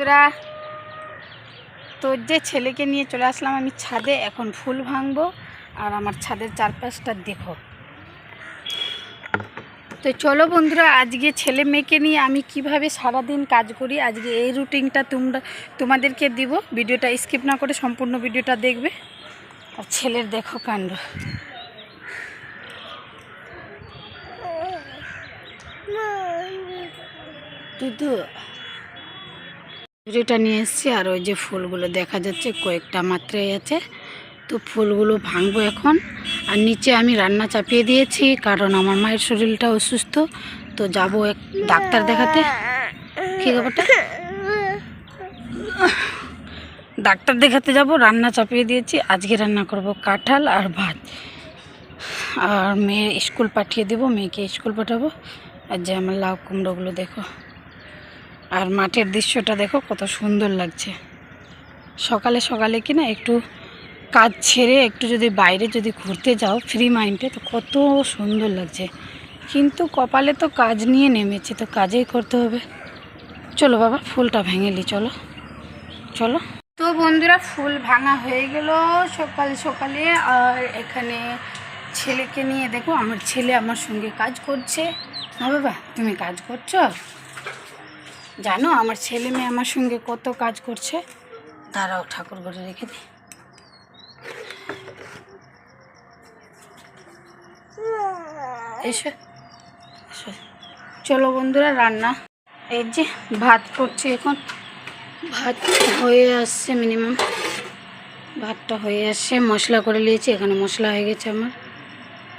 বন্ধুরা। তোর যে ছেলেকে নিয়ে চলে আসলাম আমি ছাদে এখন ফুল ভাঙবো। আর আমার ছাদের চারপাশটা দেখো। তো চলো বন্ধুরা আজকে ছেলে মেয়েকে নিয়ে আমি কীভাবে সারাদিন কাজ করি আজকে এই রুটিনটা তোমরা তোমাদেরকে দিব। ভিডিওটা স্কিপ না করে সম্পূর্ণ ভিডিওটা দেখবে। আর ছেলের দেখো কাণ্ড। দুধু ভিডিওটা নিয়ে এসেছি, আর ওই যে ফুলগুলো দেখা যাচ্ছে, কয়েকটা মাত্রায় আছে। তো ফুলগুলো ভাঙবো এখন। আর নিচে আমি রান্না চাপিয়ে দিয়েছি, কারণ আমার মায়ের শরীরটা অসুস্থ। তো যাব এক ডাক্তার দেখাতে। কী ব্যাপারটা? ডাক্তার দেখাতে যাব, রান্না চাপিয়ে দিয়েছি। আজকে রান্না করব কাঁঠাল আর ভাত। আর মেয়ে স্কুল পাঠিয়ে দেবো, মেয়েকে স্কুল পাঠাবো। আর যে আমার লাউ কুমড়োগুলো, দেখো। আর মাঠের দৃশ্যটা দেখো, কত সুন্দর লাগছে। সকালে সকালে কি না একটু কাজ ছেড়ে একটু যদি বাইরে যদি ঘুরতে যাও ফ্রি মাইন্ডে তো কত সুন্দর লাগছে। কিন্তু কপালে তো কাজ নিয়ে নেমেছে, তো কাজেই করতে হবে। চলো বাবা, ফুলটা ভেঙে নি চলো। চলো। তো বন্ধুরা, ফুল ভাঙা হয়ে গেল সকাল সকালে, আর এখানে ছেলেকে নিয়ে দেখো, আমার ছেলে আমার সঙ্গে কাজ করছে। না বাবা, তুমি কাজ করছ? জানো, আমার ছেলে মেয়ে আমার সঙ্গে কত কাজ করছে? দাঁড়াও, ঠাকুর ঘরে রেখে এসো চলো বন্ধুরা, রান্না। এই যে ভাত করছি এখন। ভাত হয়ে আসছে মিনিমাম ভাতটা হয়ে আসছে, মশলা করে নিয়েছি, এখানে মশলা হয়ে গেছে আমার।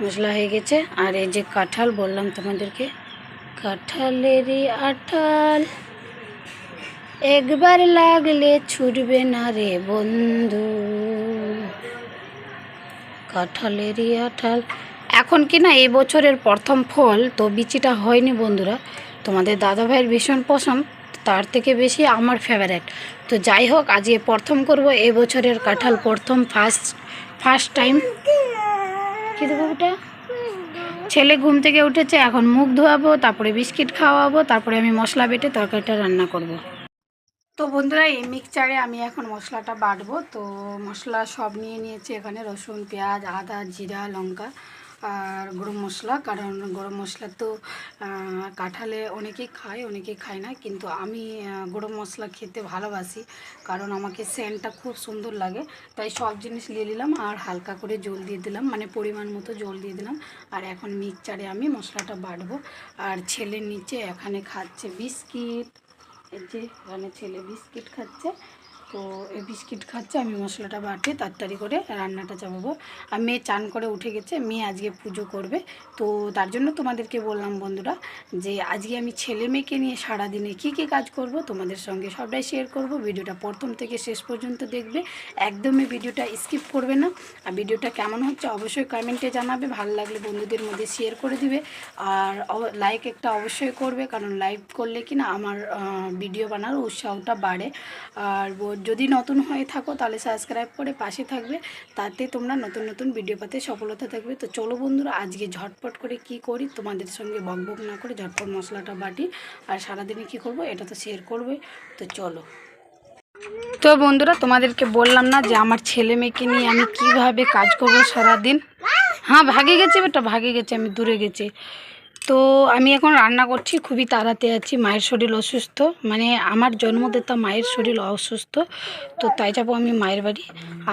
মশলা হয়ে গেছে, আর এই যে কাঁঠাল, বললাম তোমাদেরকে। কাঁঠালেরই আঠাল একবার লাগলে ছুটবে না রে বন্ধু। কাঁঠালেরই আঠাল। এখন কি না এই বছরের প্রথম ফল? তো বিচিটা হয়নি বন্ধুরা। তোমাদের দাদা ভাইয়ের ভীষণ পছন্দ। তার থেকে বেশি আমার ফেভারেট তো যাই হোক আজকে প্রথম করব। এই বছরের কাঁঠাল প্রথম ফার্স্ট ফার্স্ট টাইম কী দেবো ওটা? ছেলে ঘুম থেকে উঠেছে, এখন মুখ ধোয়াবো, তারপরে বিস্কিট খাওয়াবো, তারপরে আমি মশলা বেটে তরকারিটা রান্না করব। তো বন্ধুরা, এই মিক্সচারে আমি এখন মশলাটা বাটবো। তো মশলা সব নিয়ে নিয়েছি এখানে রসুন, পেঁয়াজ, আদা, জিরা, লঙ্কা আর গরম মশলা। কারণ গরম মশলা তো কাঁঠালে অনেকেই খায় অনেকেই খায় না। কিন্তু আমি গরম মশলা খেতে ভালোবাসি। কারণ আমাকে সেন্টটা খুব সুন্দর লাগে। তাই সব জিনিস নিয়ে নিলাম আর হালকা করে জল দিয়ে দিলাম। মানে পরিমাণ মতো জল দিয়ে দিলাম। আর এখন মিক্সচারে আমি মশলাটা বাটবো। আর ছেলের নিচে এখানে খাচ্ছে বিস্কিট। এই যে এখানে ছেলে বিস্কিট খাচ্ছে। তো এই বিস্কিট খাচ্ছে, আমি মশলাটা বাটে, তাড়াতাড়ি করে রান্নাটা চাপাবো। আর মেয়ে চান করে উঠে গেছে, মেয়ে আজকে পুজো করবে। তো তার জন্য তোমাদেরকে বললাম বন্ধুরা যে, আজকে আমি ছেলে মেয়েকে নিয়ে সারাদিনে কী কী কাজ করব তোমাদের সঙ্গে সবটাই শেয়ার করব। ভিডিওটা প্রথম থেকে শেষ পর্যন্ত দেখবে। একদমই ভিডিওটা স্কিপ করবে না। আর ভিডিওটা কেমন হচ্ছে অবশ্যই কমেন্টে জানাবে। ভালো লাগলে বন্ধুদের মধ্যে শেয়ার করে দিবে। আর লাইক একটা অবশ্যই করবে। কারণ লাইক করলে কি না আমার ভিডিও বানানোর উৎসাহটা বাড়ে। আর যদি নতুন হয়ে থাকো, তাহলে সাবস্ক্রাইব করে পাশে থাকবে। তাতে তোমরা নতুন নতুন ভিডিও পাতে সফলতা থাকবে। তো চলো বন্ধুরা, আজকে ঝটপট করে কি করি, তোমাদের সঙ্গে বক বক না করে ঝটপট মশলাটা বাটি আর সারাদিনে কি করব, এটা তো শেয়ার করবে তো চলো। তো বন্ধুরা, তোমাদেরকে বললাম না যে আমার ছেলে মেয়েকে নিয়ে আমি কীভাবে কাজ করব সারাদিন? হ্যাঁ ভাগে গেছে বেটা, ভাগে গেছে, আমি দূরে গেছি। তো আমি এখন রান্না করছি, খুবই তাড়াতে আছি, মায়ের শরীর অসুস্থ। মানে আমার জন্মদাতা মায়ের শরীর অসুস্থ, তো তাই যাব আমি মায়ের বাড়ি।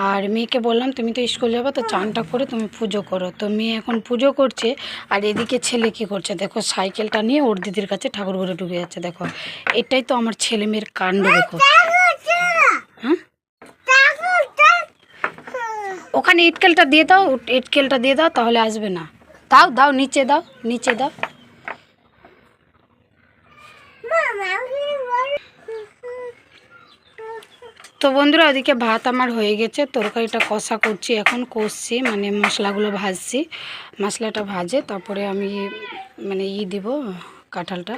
আর মেয়েকে বললাম, তুমি তো স্কুল যাব, তো চানটা করে তুমি পুজো করো। তো মেয়ে এখন পুজো করছে, আর এদিকে ছেলে কি করছে, দেখো সাইকেলটা নিয়ে ওর দিদির কাছে ঠাকুর ঘরে ঢুকে যাচ্ছে, দেখো। এটাই তো আমার ছেলে মেয়ের কাণ্ড, দেখো। হ্যাঁ? ওখানে ইটকেলটা দিয়ে দাও, ইটকেলটা দিয়ে দাও, তাহলে আসবে না। দাও দাও, নিচে দাও নিচে দাও। তো বন্ধুরা, ওদিকে ভাত আমার হয়ে গেছে, তরকারিটা কষা করছি, এখন কষছি মানে মশলাগুলো ভাজছি, মশলাটা ভাজে, তারপরে আমি মানে ই দিব কাঁঠালটা।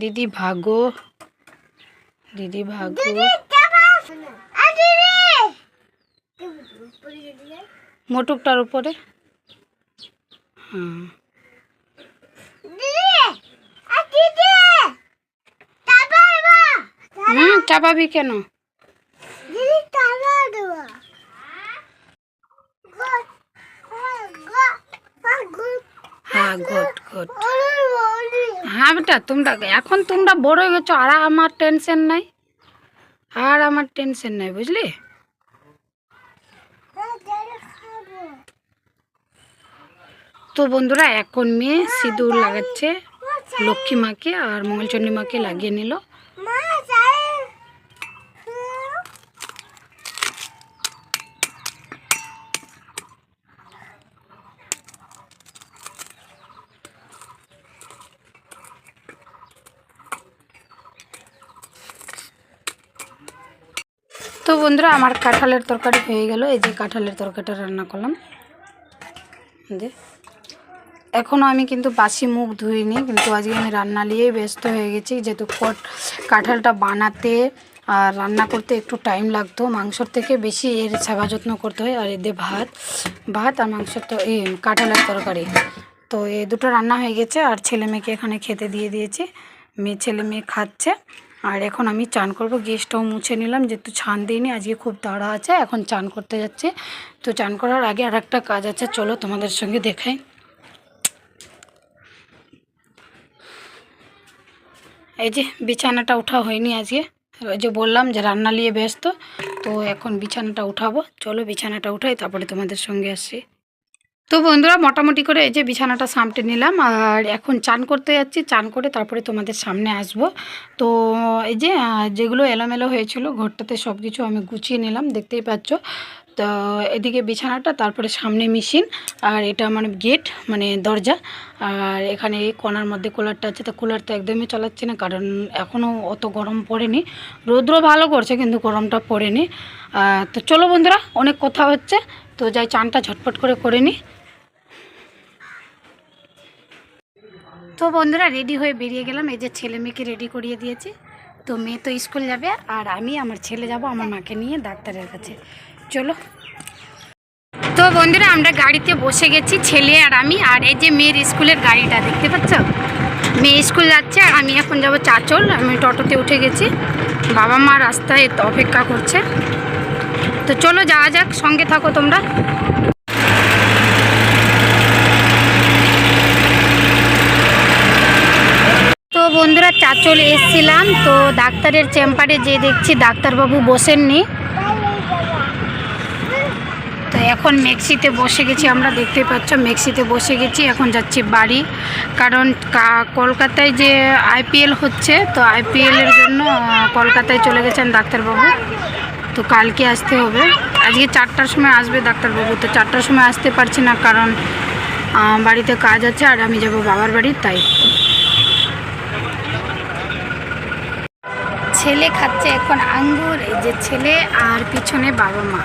দিদি ভাগো দিদি ভাগো। মোটুকটার উপরে। হুম। হুম চাপাবি কেন? হ্যাঁ গুড গুড। হ্যাঁ বেটা তোমরা এখন তোমরা বড় হয়ে গেছো আর আমার টেনশন নাই। আর আমার টেনশন নাই বুঝলি? তো বন্ধুরা, এখন মেয়ে সিঁদুর লাগাচ্ছে। লক্ষ্মী মাকে আর মঙ্গলচণ্ডী মাকে লাগিয়ে নিল। তো বন্ধুরা, আমার কাঁঠালের তরকারি হয়ে গেল। এই যে কাঁঠালের তরকারিটা রান্না করলাম। যে এখনও আমি কিন্তু বাসি মুখ ধুইনি, কিন্তু আজকে আমি রান্না নিয়েই ব্যস্ত হয়ে গেছি, যেহেতু কট কাঁঠালটা বানাতে আর রান্না করতে একটু টাইম লাগতো, মাংসর থেকে বেশি এর সেবা যত্ন করতে হয়, আর এদের ভাত ভাত আর মাংসর তো, এই কাঁঠালের তরকারি। তো এ দুটো রান্না হয়ে গেছে, আর ছেলে মেয়েকে এখানে খেতে দিয়ে দিয়েছি, মেয়ে, ছেলে মেয়ে খাচ্ছে, আর এখন আমি চান করব গ্যাসটাও মুছে নিলাম, যেহেতু ছান দিইনি, আজকে খুব তাড়া আছে, এখন চান করতে যাচ্ছে। তো চান করার আগে আর একটা কাজ আছে, চলো তোমাদের সঙ্গে দেখাই। এই যে বিছানাটা উঠা হয়নি আজকে। ওই যে বললাম যে রান্না নিয়ে ব্যস্ত, তো এখন বিছানাটা উঠাবো। চলো বিছানাটা উঠাই, তারপরে তোমাদের সঙ্গে আসছি। তো বন্ধুরা, মোটামুটি করে এই যে বিছানাটা সামটে নিলাম, আর এখন চান করতে যাচ্ছি। চান করে তারপরে তোমাদের সামনে আসব। তো এই যে যেগুলো এলোমেলো হয়েছিল, ঘরটাতে সব কিছু আমি গুছিয়ে নিলাম, দেখতেই পাচ্ছ। তো এদিকে বিছানাটা, তারপরে সামনে মেশিন আর এটা আমার গেট মানে দরজা। আর এখানে কোনার মধ্যে কুলারটা আছে, তো কুলার তো একদমই চালাচ্ছি না, কারণ এখনও অত গরম পড়েনি। রৌদ্র ভালো করছে, কিন্তু গরমটা পড়েনি। তো চলো বন্ধুরা, অনেক কথা হচ্ছে, তো যাই, চানটা ঝটপট করে করে নিই তো বন্ধুরা, রেডি হয়ে বেরিয়ে গেলাম, এই যে ছেলে মেয়েকে রেডি করিয়ে দিয়েছি। তো মেয়ে তো স্কুল যাবে, আর আমি আমার ছেলে যাব, আমার মাকে নিয়ে ডাক্তারের কাছে। চলো। তো বন্ধুরা, আমরা গাড়িতে বসে গেছি, ছেলে আর আমি, আর এই যে মেয়ের স্কুলের গাড়িটা, দেখতে পাচ্ছ? মেয়ে স্কুল যাচ্ছে, আর আমি এখন যাব চাচল, আমি টোটোতে উঠে গেছি। বাবা মা রাস্তায় অপেক্ষা করছে। তো চলো, যাওয়া যাক, সঙ্গে থাকো তোমরা। তো বন্ধুরা, চাচল এসছিলাম, তো ডাক্তারের চেম্বারে যে দেখছি, ডাক্তারবাবু বসেননি। এখন মেক্সিতে বসে গেছি, আমরা দেখতে পাচ্ছ, মেক্সিতে বসে গেছি, এখন যাচ্ছি বাড়ি। কারণ কলকাতায় যে আইপিএল হচ্ছে, তো আইপিএলের জন্য কলকাতায় চলে গেছেন ডাক্তারবাবু। তো কালকে আসতে হবে। আজকে চারটার সময় আসবে ডাক্তারবাবু, তো চারটার সময় আসতে পারছি না কারণ বাড়িতে কাজ আছে আর আমি যাব বাবার বাড়ি, তাই। ছেলে খাচ্ছে এখন আঙ্গুর, এই যে ছেলে আর পিছনে বাবা মা।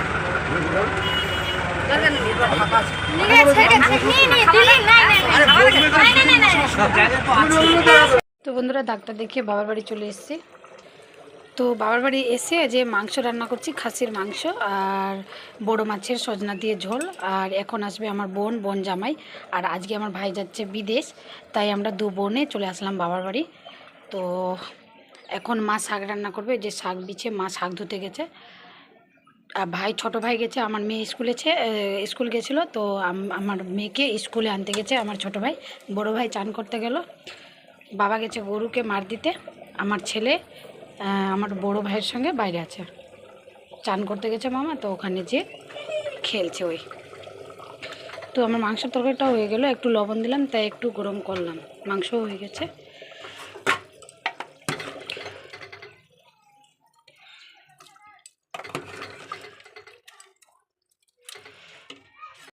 তো বন্ধুরা ডাক্তার দেখিয়ে বাবার বাড়ি চলে এসেছি। তো বাবার বাড়ি এসে যে মাংস রান্না করছি, খাসির মাংস আর বড় মাছের সজনা দিয়ে ঝোল। আর এখন আসবে আমার বোন বোন জামাই। আর আজকে আমার ভাই যাচ্ছে বিদেশ, তাই আমরা দু বোনে চলে আসলাম বাবার বাড়ি। তো এখন মা শাক রান্না করবে, যে শাক বিছে মা শাক ধুতে গেছে। ভাই, ছোট ভাই গেছে, আমার মেয়ে স্কুলেছে স্কুল গেছিল, তো আমার মেয়েকে স্কুলে আনতে গেছে, আমার ছোট ভাই। বড় ভাই চান করতে গেল। বাবা গেছে গরুকে মার দিতে। আমার ছেলে আমার বড় ভাইয়ের সঙ্গে বাইরে আছে। চান করতে গেছে মামা, তো ওখানে যে খেলছে ওই। তো আমার মাংসের তরকারিটাও হয়ে গেল, একটু লবণ দিলাম, তাই একটু গরম করলাম। মাংসও হয়ে গেছে।